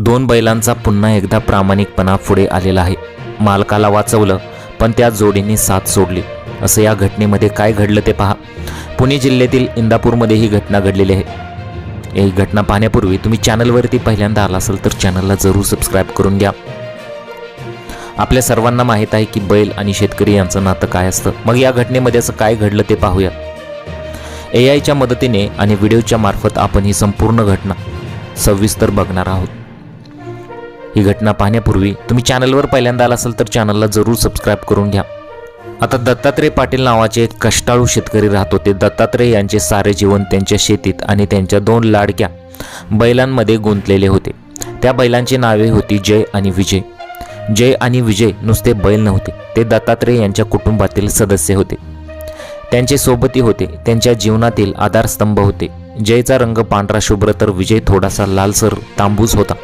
दोन बैलांचा पुन्हा एकदा प्रामाणिकपणा पुढे आलेला आहे. मालकाला वाचवलं पण त्या जोडीने साथ सोडली. असं या घटनेमध्ये काय घडलं ते पहा. पुणे जिल्ह्यातील इंदापूरमध्ये ही घटना घडलेली आहे. ही घटना पाहण्यापूर्वी तुम्ही चॅनलवरती पहिल्यांदा आला असाल तर चॅनलला जरूर सबस्क्राईब करून घ्या. आपल्या सर्वांना माहीत आहे की बैल आणि शेतकरी यांचं नातं काय असतं. मग या घटनेमध्ये असं काय घडलं ते पाहूया. ए आयच्या मदतीने आणि व्हिडिओच्या मार्फत आपण ही संपूर्ण घटना सविस्तर बघणार आहोत. ही घटना पाहण्यापूर्वी तुम्ही चॅनलवर पहिल्यांदा आला असाल तर चॅनलला जरूर सबस्क्राईब करून घ्या. आता दत्तात्रय पाटील नावाचे एक कष्टाळू शेतकरी राहत होते. दत्तात्रय यांचे सारे जीवन त्यांच्या शेतीत आणि त्यांच्या दोन लाडक्या बैलांमध्ये गुंतलेले होते. त्या बैलांची नावे होती जय आणि विजय. जय आणि विजय नुसते बैल नव्हते ते दत्तात्रय यांच्या कुटुंबातील सदस्य होते. त्यांचे सोबती होते त्यांच्या जीवनातील आधारस्तंभ होते. जयचा रंग पांढरा शुभ्र तर विजय थोडासा लालसर तांबूस होता.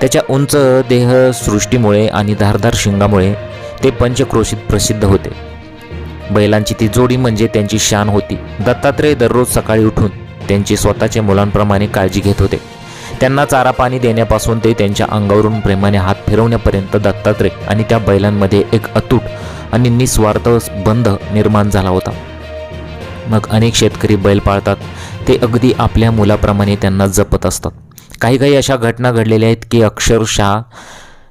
त्याच्या उंच देहसृष्टीमुळे आणि धारदार शिंगामुळे ते पंचक्रोशीत प्रसिद्ध होते. बैलांची ती जोडी म्हणजे त्यांची शान होती. दत्तात्रय दररोज सकाळी उठून त्यांची स्वतःच्या मुलांप्रमाणे काळजी घेत होते. त्यांना चारा पाणी देण्यापासून ते त्यांच्या अंगावरून प्रेमाने हात फिरवण्यापर्यंत दत्तात्रय आणि त्या बैलांमध्ये एक अतूट आणि निस्वार्थ बंध निर्माण झाला होता. मग अनेक शेतकरी बैल पाळतात. ते अगदी आपल्या मुलाप्रमाणे त्यांना जपत असतात. काही काही अशा घटना घडलेल्या आहेत की अक्षरशः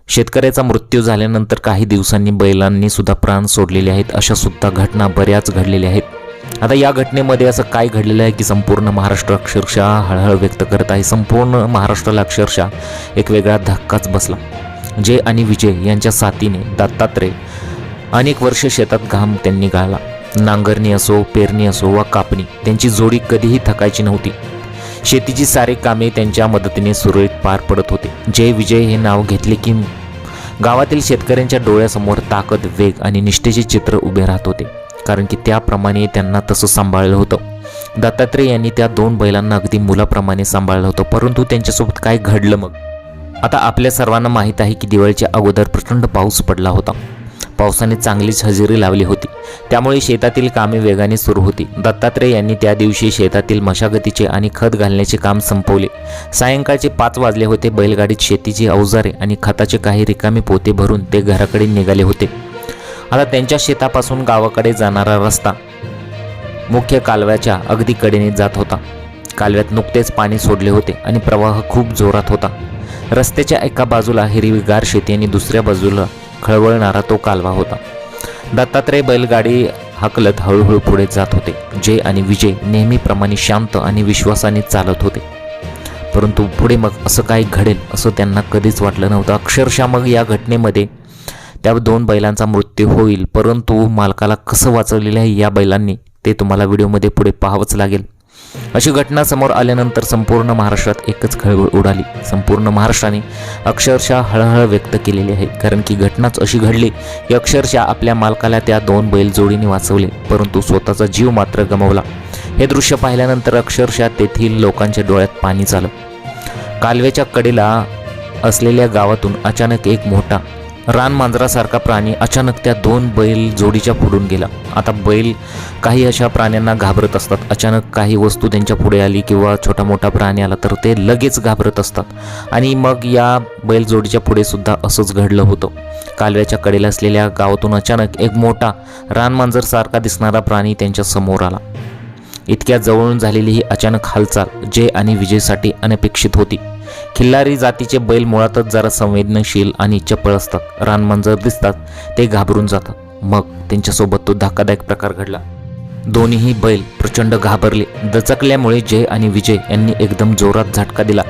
शेतकऱ्याचा मृत्यू झाल्यानंतर काही दिवसांनी बैलांनी सुद्धा प्राण सोडलेले आहेत. अशा सुद्धा घटना बऱ्याच घडलेल्या आहेत. आता या घटनेमध्ये असं काय घडलेलं आहे की संपूर्ण महाराष्ट्र अक्षरशः हळहळ व्यक्त करत आहे. संपूर्ण महाराष्ट्राला अक्षरशः एक वेगळा धक्काच बसला. जय आणि विजय यांच्या साथीने दत्तात्रय अनेक वर्ष शेतात घाम त्यांनी गाळला नांगरणी असो पेरणी असो वा कापणी त्यांची जोडी कधीही थकायची नव्हती. शेतीची सारे कामे त्यांच्या मदतीने सुरळीत पार पडत होते. जय विजय हे नाव घेतले की गावातील शेतकऱ्यांच्या डोळ्यासमोर ताकद वेग आणि निष्ठेचे चित्र उभे राहत होते. कारण की त्याप्रमाणे त्यांना तसं सांभाळलं होतं. दत्तात्रय यांनी त्या दोन बैलांना अगदी मुलाप्रमाणे सांभाळलं होतं. परंतु त्यांच्यासोबत काय घडलं मग? आता आपल्या सर्वांना माहीत आहे की दिवाळीच्या अगोदर प्रचंड पाऊस पडला होता. पावसाने चांगलीच हजेरी लावली होती. त्यामुळे शेतातील कामे वेगाने सुरू होती. दत्तात्रय यांनी त्या दिवशी शेतातील मशागतीचे आणि खत घालण्याचे काम संपवले. सायंकाळचे पाच वाजले होते. बैलगाडीत शेतीची अवजारे आणि खताचे काही रिकामे पोते भरून ते घराकडे निघाले होते. आता त्यांच्या शेतापासून गावाकडे जाणारा रस्ता मुख्य कालव्याच्या अगदी कडेने जात होता. कालव्यात नुकतेच पाणी सोडले होते आणि प्रवाह खूप जोरात होता. रस्त्याच्या एका बाजूला हिरवीगार शेती आणि दुसऱ्या बाजूला खळवळणारा तो कालवा होता. दत्तात्रय बैलगाडी हाकलत हळूहळू पुढे जात होते. जय आणि विजय नेहमीप्रमाणे शांत आणि विश्वासाने चालत होते. परंतु पुढे मग असं काही घडेल असं त्यांना कधीच वाटलं नव्हतं. अक्षरशः मग या घटनेमध्ये त्या दोन बैलांचा मृत्यू होईल. परंतु मालकाला कसं वाचवलेलं आहे या बैलांनी ते तुम्हाला व्हिडिओमध्ये पुढे पाहावंच लागेल. अशी घटना समोर आल्यानंतर संपूर्ण महाराष्ट्रात एकच खळबळ उडाली. संपूर्ण महाराष्ट्राने अक्षरशः हळहळ व्यक्त केलेली आहे. कारण की घटनाच अशी घडली की अक्षरशः आपल्या मालकाला त्या दोन बैलजोडीने वाचवले परंतु स्वतःचा जीव मात्र गमावला. हे दृश्य पाहिल्यानंतर अक्षरशः तेथील लोकांच्या डोळ्यात पाणी झालं. कालव्याच्या कडेला असलेल्या गावातून अचानक एक मोठा रानमांजरासारखा प्राणी अचानक त्या दोन बैल जोडीच्या पुढून गेला. आता बैल काही अशा प्राण्यांना घाबरत असतात. अचानक काही वस्तू त्यांच्या पुढे आली किंवा छोटा मोठा प्राणी आला तर ते लगेच घाबरत असतात. आणि मग या बैल जोडीच्या पुढे सुद्धा असंच घडलं होतं. कालव्याच्या कडेला असलेल्या गावातून अचानक एक मोठा रानमांजरसारखा दिसणारा प्राणी त्यांच्यासमोर आला. इतक्या जवळून झालेली ही अचानक हालचाल जय आणि विजयसाठी अनपेक्षित होती. खिल्लारी जातीचे बैल मुळातच जरा संवेदनशील आणि चपळ असतात. रानमांजर दिसतात ते घाबरून जातात. मग त्यांच्यासोबत तो धक्कादायक प्रकार घडला. दोन्हीही बैल प्रचंड घाबरले. दचकल्यामुळे जय आणि विजय यांनी एकदम जोरात झटका दिला.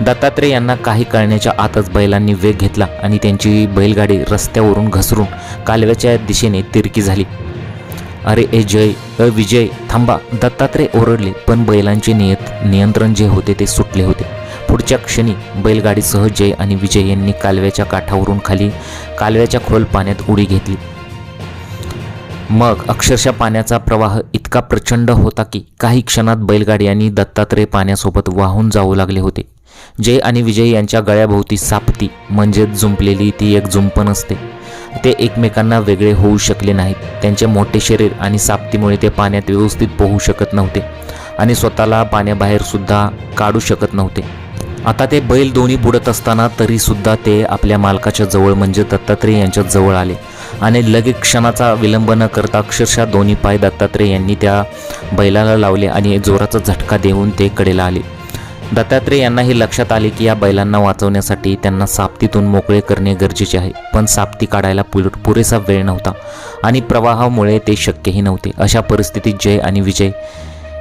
दत्तात्रय यांना काही कळण्याच्या आतच बैलांनी वेग घेतला आणि त्यांची बैलगाडी रस्त्यावरून घसरून कालव्याच्या दिशेने तिरकी झाली. अरे ए जय अ विजय थांबा. दत्तात्रय ओरडले पण बैलांचे नियत नियंत्रण जे होते ते सुटले होते. पुढच्या क्षणी बैलगाडीसह जय आणि विजय यांनी कालव्याच्या काठावरून खाली कालव्याच्या खोल पाण्यात उडी घेतली. मग अक्षरशः पाण्याचा प्रवाह इतका प्रचंड होता की काही क्षणात बैलगाडी आणि दत्तात्रय पाण्यासोबत वाहून जाऊ लागले होते. जय आणि विजय यांच्या गळ्याभोवती सापती म्हणजेच जुंपलेली ती एक जुंपण असते. ते एकमेकांना वेगळे होऊ शकले नाहीत. त्यांचे मोठे शरीर आणि सापतीमुळे ते पाण्यात व्यवस्थित पोहू शकत नव्हते आणि स्वतःला पाण्याबाहेर सुद्धा काढू शकत नव्हते. आता ते बैल दोन्ही बुडत असताना तरी सुद्धा ते आपल्या मालकाच्या जवळ म्हणजे दत्तात्रय यांच्या जवळ आले. आणि लगेच क्षणाचा विलंब न करता अक्षरशः दोन्ही पाय दत्तात्रय यांनी त्या बैलाला लावले आणि जोराचा झटका देऊन ते कडेला आले. दत्तात्रय यांना हे लक्षात आले की या बैलांना वाचवण्यासाठी त्यांना साप्तीतून मोकळे करणे गरजेचे आहे. पण साप्ती काढायला पुर पुरेसा वेळ नव्हता आणि प्रवाहामुळे ते शक्यही नव्हते. अशा परिस्थितीत जय आणि विजय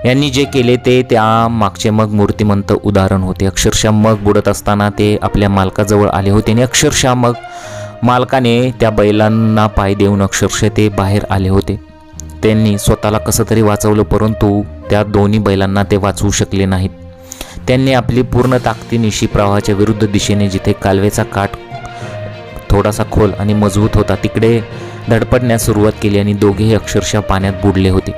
यांनी जे केले ते त्या मागचे मग मूर्तिमंत उदाहरण होते. अक्षरशः मग बुडत असताना ते आपल्या मालकाजवळ आले होते आणि अक्षरशः मग मालकाने त्या बैलांना पाय देऊन अक्षरशः ते बाहेर आले होते. त्यांनी स्वतःला कसं तरी वाचवलं परंतु त्या दोन्ही बैलांना ते वाचवू शकले नाहीत. त्यांनी आपली पूर्ण ताकदीनिशी प्रवाहाच्या विरुद्ध दिशेने जिथे कालवेचा काठ थोडासा खोल आणि मजबूत होता तिकडे धडपडण्यास सुरुवात केली आणि दोघेही अक्षरशः पाण्यात बुडले होते.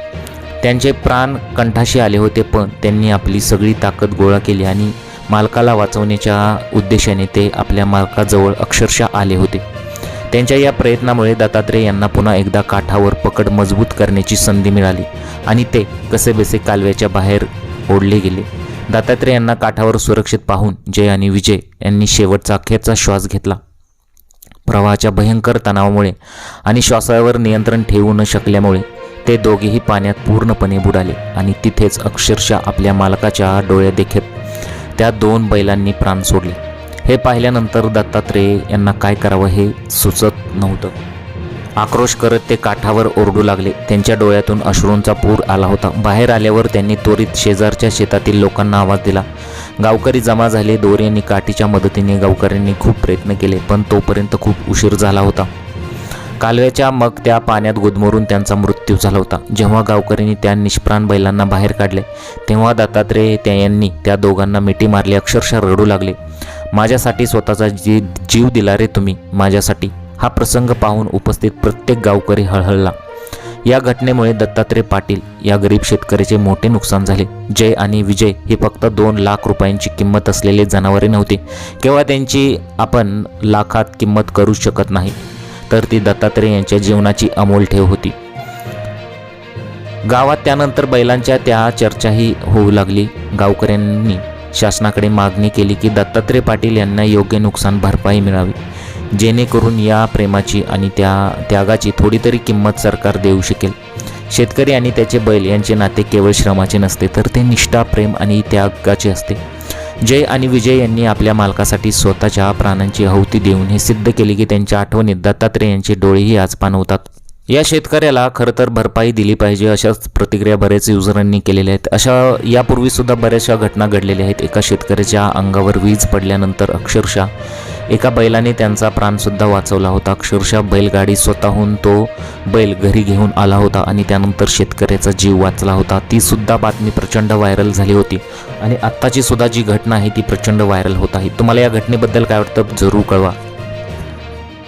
त्यांचे प्राण कंठाशी आले होते पण त्यांनी आपली सगळी ताकद गोळा केली आणि मालकाला वाचवण्याच्या उद्देशाने ते आपल्या मालकाजवळ अक्षरशः आले होते. त्यांच्या या प्रयत्नामुळे दत्तात्रय यांना पुन्हा एकदा काठावर पकड मजबूत करण्याची संधी मिळाली आणि ते कसेबसे कालव्याच्या बाहेर ओढले गेले. दत्तात्रय यांना काठावर सुरक्षित पाहून जय आणि विजय यांनी शेवटचा अखेरचा श्वास घेतला. प्रवाहाच्या भयंकर तणावामुळे आणि श्वासावर नियंत्रण ठेवू न शकल्यामुळे ते दोघेही पाण्यात पूर्णपणे बुडाले आणि तिथेच अक्षरशः आपल्या मालकाच्या डोळ्यादेखत त्या दोन बैलांनी प्राण सोडले. हे पाहिल्यानंतर दत्तात्रेय यांना काय करावं हे सुचत नव्हतं. आक्रोश करत ते काठावर ओरडू लागले. त्यांच्या डोळ्यातून अश्रूंचा पूर आला होता. बाहेर आल्यावर त्यांनी त्वरित शेजारच्या शेतातील लोकांना आवाज दिला. गावकरी जमा झाले. दोरी आणि काठीच्या मदतीने गावकऱ्यांनी खूप प्रयत्न केले पण तोपर्यंत खूप उशीर झाला होता. कालव्याच्या मग त्या पाण्यात गुदमरून त्यांचा मृत्यू झाला होता. जेव्हा गावकऱ्यांनी त्या निष्प्राण बैलांना बाहेर काढले तेव्हा दत्तात्रेय त्या यांनी त्या दोघांना मिठी मारली. अक्षरशः रडू लागले. माझ्यासाठी स्वतःचा जी जीव दिला रे तुम्ही माझ्यासाठी. हा प्रसंग पाहून उपस्थित प्रत्येक गावकरी हळहळला. या घटनेमुळे दत्तात्रय पाटील या गरीब शेतकऱ्याचे मोठे नुकसान झाले. जय आणि विजय हे फक्त दोन लाख रुपयांची किंमत असलेले जनावरे नव्हते. केव्हा त्यांची आपण लाखात किंमत करू शकत नाही. तर ती दत्तात्रय यांच्या जीवनाची अमोल ठेव होती. गावात त्यानंतर बैलांच्या त्या चर्चाही होऊ लागली. गावकऱ्यांनी शासनाकडे मागणी केली की दत्तात्रय पाटील यांना योग्य नुकसान भरपाई मिळावी. जेणेकरून या प्रेमाची आणि त्या त्यागाची थोडी तरी किंमत सरकार देऊ शकेल. शेतकरी आणि त्याचे बैल यांचे नाते केवळ श्रमाचे नसते तर ते निष्ठा प्रेम आणि त्यागाचे असते. जय आणि विजय यांनी आपल्या मालकासाठी स्वतःच्या प्राणांची आहुती देऊन हे सिद्ध केले की त्यांच्या आठवणीत दत्तात्रय यांचे डोळेही आज पाणवतात या शेतकऱ्याला खरं तर भरपाई दिली पाहिजे अशाच प्रतिक्रिया बरेच युजरांनी केलेल्या आहेत. अशा यापूर्वीसुद्धा बऱ्याचशा घटना घडलेल्या आहेत. एका शेतकऱ्याच्या अंगावर वीज पडल्यानंतर अक्षरशः एका बैलाने त्यांचा प्राणसुद्धा वाचवला होता. अक्षरशः बैलगाडी स्वतःहून तो बैल घरी घेऊन आला होता आणि त्यानंतर शेतकऱ्याचा जीव वाचला होता. तीसुद्धा बातमी प्रचंड व्हायरल झाली होती. आणि आत्ताची सुद्धा जी घटना आहे ती प्रचंड व्हायरल होत आहे. तुम्हाला या घटनेबद्दल काय वाटतं? जरूर कळवा.